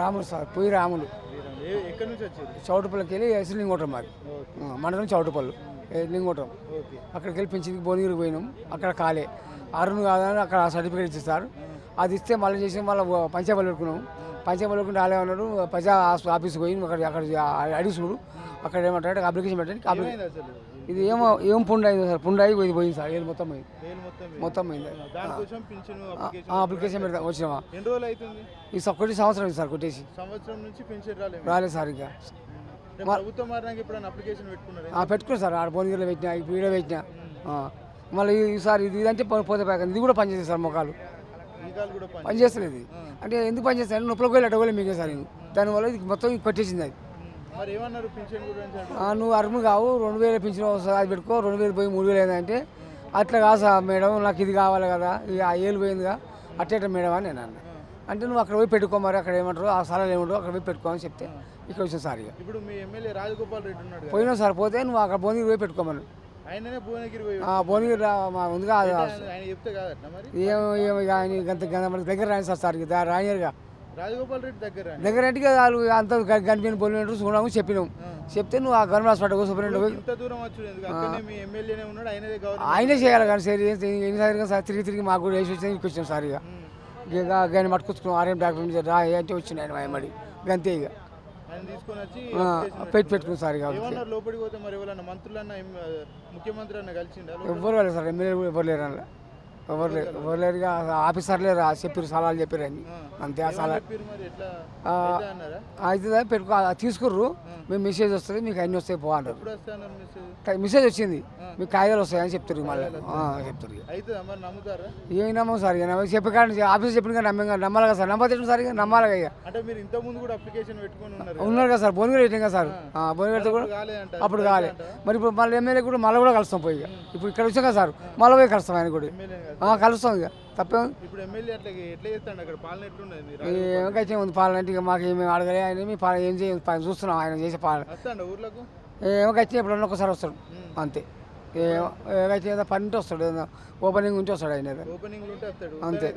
Ramulu sir పోయి రాములు. ఎక్కడి నుంచి వచ్చారు? చౌటుపల్లికి వెళ్ళి ఎస్ లింగోటం మాది. మండలం చౌటుపల్లి లింగోటం. అక్కడికి వెళ్ళి పెంచింది భువనగిరికి పోయినాం. అక్కడ కాలే. అరుణ్ కాదని అక్కడ సర్టిఫికేట్ ఇచ్చి సార్ అది ఇస్తే మళ్ళీ చేసి మళ్ళీ పంచాయతీ పెట్టుకున్నాం. పంచాయతీ పెట్టుకుంటే ఆలే ఉన్నాడు ప్రజా ఆఫ్- ఆఫీస్కి పోయి అక్కడ అక్కడ అడిగి చూడు. అక్కడ ఏమంటాడు అప్లికేషన్ పెట్టండి ఇది ఏమో ఏం పుండు అయింది సార్? పుండు అయి పోయింది పోయింది సార్. ఏది మొత్తం పోయింది వేలు మొత్తం పోయింది పింఛను అప్లికేషన్ పెడతా అవుతుంది? ఈ కొట్టి సంవత్సరం అయింది సార్ కొట్టేసి. సంవత్సరం నుంచి పింఛన్ రాలేదు సార్ ఇంకా. అంటే ప్రభుత్వం మారినాక ఎప్పుడైనా అప్లికేషన్ పెట్టుకున్నారు? ఆ, పెట్టుకున్నా సార్. ఆడ భువనగిరిలో పెట్టినా ఈడ పెట్టినా. మళ్ళీ ఈసారి ఇది ఇదంటే పోతే పోయాక ఇది కూడా పనిచేస్తుంది సార్ మొక్కలు ఈ కాలు కూడా పని పని చేస్తలేదు ఇది అంటే ఎందుకు పని చేస్తాను నొప్పులకు వెళ్ళి అడగలే మీకు సార్ నేను దానివల్ల ఇది మొత్తం ఇది కొట్టేసింది అది. పింఛన్ నువ్వు అరుము కావు రెండు వేలు పెంచిన వస్తుంది అది పెట్టుకో రెండు వేలు పోయి మూడు వేలు అయిందంటే అట్లా కాదు సార్ మేడం నాకు ఇది కావాలి కదా ఇక ఆ ఏళ్ళు పోయిందిగా అట్టేట మేడం అని నేను అన్నా. అంటే నువ్వు అక్కడ పోయి పెట్టుకో మరి అక్కడ ఏమంటారు ఆ స్థలాలు ఏమంటారు అక్కడ పోయి పెట్టుకో అని చెప్తే ఇక్కడ వచ్చిన సార్ ఇక. ఇప్పుడు మీ ఎమ్మెల్యే రాజగోపాల్ రెడ్డి ఉన్నాడు కదా. పోయినా సార్ పోతే నువ్వు అక్కడ భువనగిరి పోయి పెట్టుకోమని భువనగిరి మా ఉందిగా అది ఆ- ఆయన ఆయన గంత గంత దగ్గర రాని సార్ సార్ రానియరుగా. రాజగోపాల్ రెడ్డి దగ్గర వాళ్ళు అంత కనిపించిన బొల్లినట్టు చూడము చెప్పినాం. చెప్తే నువ్వు ఆ గవర్నమెంట్ హాస్పిటల్ గవర్నమెంట్ ఆయనే చేయాలి కానీ సరే తిరిగి తిరిగి మాకు కూడా వేసి వచ్చిన వచ్చాం సార్ ఇక. ఇక మట్టుకొచ్చుకున్నాం ఆర్ఎం డాక్టర్ రా అంటే వచ్చింది ఆయన మడి గంతే ఇక. పెట్టి పెట్టుకున్నాం సార్ లోపలికి పోతే మరి ఎవరన్నా మంత్రులన్నా ముఖ్యమంత్రి అన్న కలిసిండా? ఎవ్వరు లేదు సార్ ఎమ్మెల్యే కూడా ఎవరు లేరు అందులో ఎవరు లేరు ఎవరు లేరు ఇక ఆఫీసర్ లేరు ఆ చెప్పారు సలహాలు చెప్పారు అని అంతే ఆ సలహా అయితే పెట్టుకో తీసుకుర్రు. మేము మెసేజ్ వస్తుంది మీకు అన్ని వస్తాయి పో అంటారు ఎప్పుడు వస్తా అన్నారు మెసేజ్? వచ్చింది. మీకు కాగితాలు వస్తాయని చెప్తారు మళ్ళీ. చెప్తారు ఏమి నమ్మం సార్ ఇక చెప్పే కానీ ఆఫీస్ చెప్పిన కానీ నమ్మం నమ్మాలి కదా సార్? నమ్మతే సార్ ఇక? నమ్మాలి కదా ఇక. కూడా ఉన్నారు కదా? సార్ భువనగిరి పెట్టాం కదా సార్. ఆ, భువనగిరితో కూడా అప్పుడు కాలే మరి ఇప్పుడు మళ్ళీ ఎమ్మెల్యే కూడా మళ్ళీ కూడా కలుస్తాం పోయి ఇప్పుడు ఇక్కడ వచ్చాం కదా సార్ మళ్ళీ పోయి కలుస్తాం ఆయన కూడా. కలుస్తాం ఇక. తప్పేం? ఇప్పుడు ఎమ్మెల్యే అట్లా ఎట్లా చేస్తాడు? అక్కడ పాలన ఎట్లున్నది? ఉంది పాలన అంటే ఇక మాకు ఏమి అడగలే ఆయన మీ పాలన ఏం చేయ చూస్తున్నాం ఆయన చేసే పాలన. వస్తాండ ఊర్లకు? ఎప్పుడన్నా ఒకసారి వస్తాడు. అంతే. ఏమైతే ఏదో పని ఉంటే వస్తాడు ఏదో ఓపెనింగ్ ఉంటే వస్తాడు ఆయన ఏదో. ఓపెనింగ్ ఉంటే వస్తాడు. అంతే.